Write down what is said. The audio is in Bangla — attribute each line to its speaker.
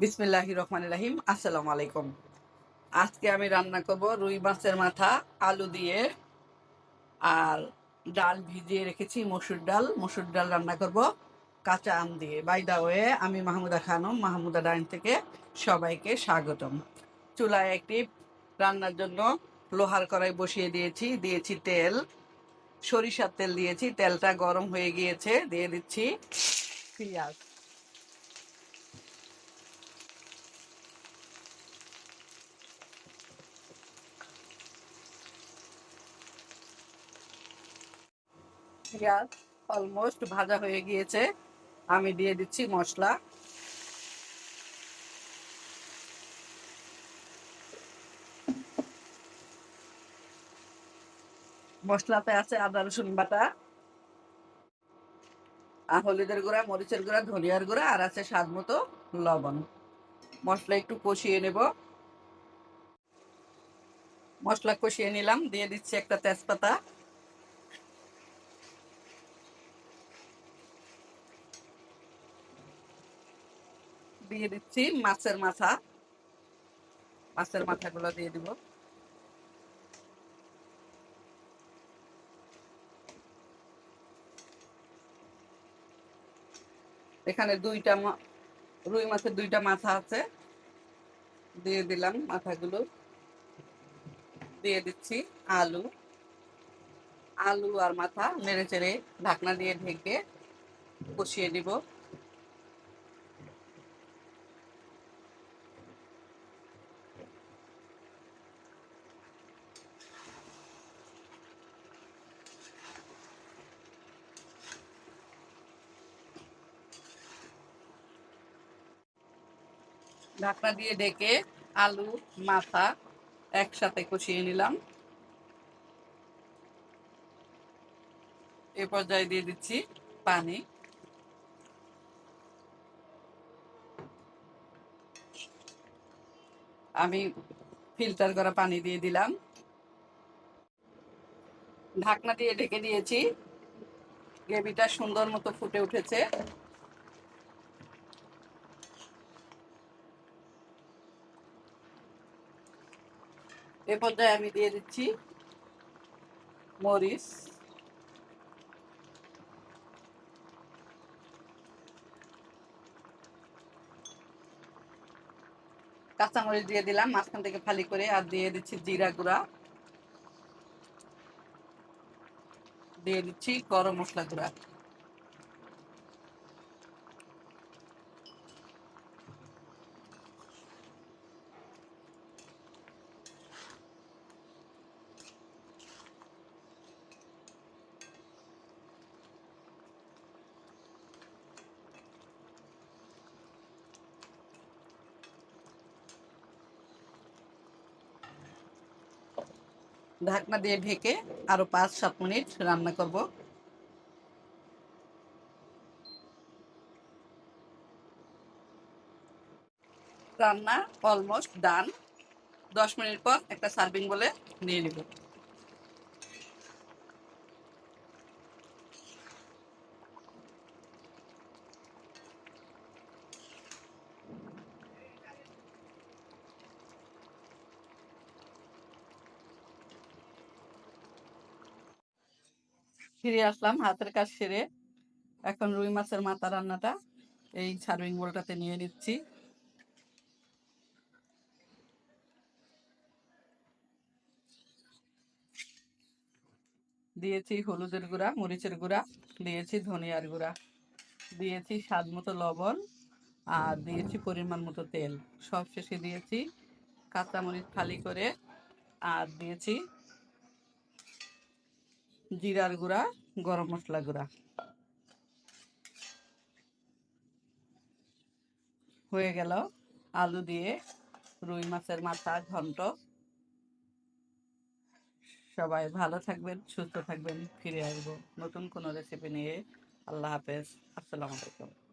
Speaker 1: বিসমিল্লাহ রহমান রাহিম, আসসালামু আলাইকুম। আজকে আমি রান্না করব রুই মাছের মাথা, আলু দিয়ে, আর ডাল ভিজিয়ে রেখেছি, মসুর ডাল। মসুর ডাল রান্না করব কাঁচা আম দিয়ে। বাই দা ওয়ে আমি মাহমুদা খানম মাহমুদা ডাইন থেকে সবাইকে স্বাগতম। চুলায় একটি রান্নার জন্য লোহার কড়াই বসিয়ে দিয়েছি দিয়েছি তেল। সরিষার তেল দিয়েছি, তেলটা গরম হয়ে গিয়েছে, দিয়ে দিচ্ছি পেঁয়াজ। পেঁয়াজ অলমোস্ট ভাজা হয়ে গিয়েছে। আমি দিয়ে দিচ্ছি মশলা। মশলাতে আছে আদা, রসুন বাটা, আর হলুদের গুঁড়া, মরিচের গুঁড়া, ধনিয়ার গুঁড়া, আর আছে স্বাদ মতো লবণ। মশলা একটু কষিয়ে নেব। মশলা কষিয়ে নিলাম, দিয়ে দিচ্ছি একটা তেজপাতা। দিয়ে দিচ্ছি মাছের মাথা। মাছের মাথাগুলো দিয়ে দিব। এখানে দুইটা রুই মাছের দুইটা মাথা আছে। দিয়ে দিলাম মাথাগুলো। দিয়ে দিচ্ছি আলু। আলু আর মাথা নেড়ে চেড়ে ঢাকনা দিয়ে ঢেকে কষিয়ে দিব। ঢাকনা দিয়ে ডেকে আলু, মাথা একসাথে কষিয়ে নিলাম। এ পর্যায়ে দিয়ে দিচ্ছি পানি। আমি ফিল্টার করা পানি দিয়ে দিলাম। ঢাকনা দিয়ে ঢেকে দিয়েছি। গ্রেভিটা সুন্দর মতো ফুটে উঠেছে। এ পর্যায়ে আমি দিয়ে দিচ্ছি মরিচ। কাঁচামরিচ দিয়ে দিলাম, মাঝখান থেকে ফালি করে, আর দিয়ে দিচ্ছি জিরা গুঁড়া। দিয়ে দিচ্ছি গরম মশলা গুঁড়া। ঢাকনা দিয়ে ঢেকে আরও পাঁচ সাত মিনিট রান্না করব। রান্না অলমোস্ট ডান। দশ মিনিট পর একটা সার্ভিং বলে নিয়ে নিব। ফিরে আসলাম হাতের কাজ সেরে। এখন রুই মাছের মাথা রান্নাটা, এই সার্ভিং বোলটাতে নিয়ে নিচ্ছি। দিয়েছি হলুদের গুঁড়া, মরিচের গুঁড়া, দিয়েছি ধনিয়ার গুঁড়া, দিয়েছি স্বাদ মতো লবণ, আর দিয়েছি পরিমাণ মতো তেল। সব শেষে দিয়েছি কাঁচামরিচ খালি করে, আর দিয়েছি জিরার গুঁড়া, গরম মশলা গুঁড়া। হয়ে গেল আলু দিয়ে রুই মাছের মাথা, ঘন্ট। সবাই ভালো থাকবেন, সুস্থ থাকবেন, ফিরে আসব নতুন কোনো রেসিপি নিয়ে। আল্লাহ হাফেজ, আসসালামু আলাইকুম।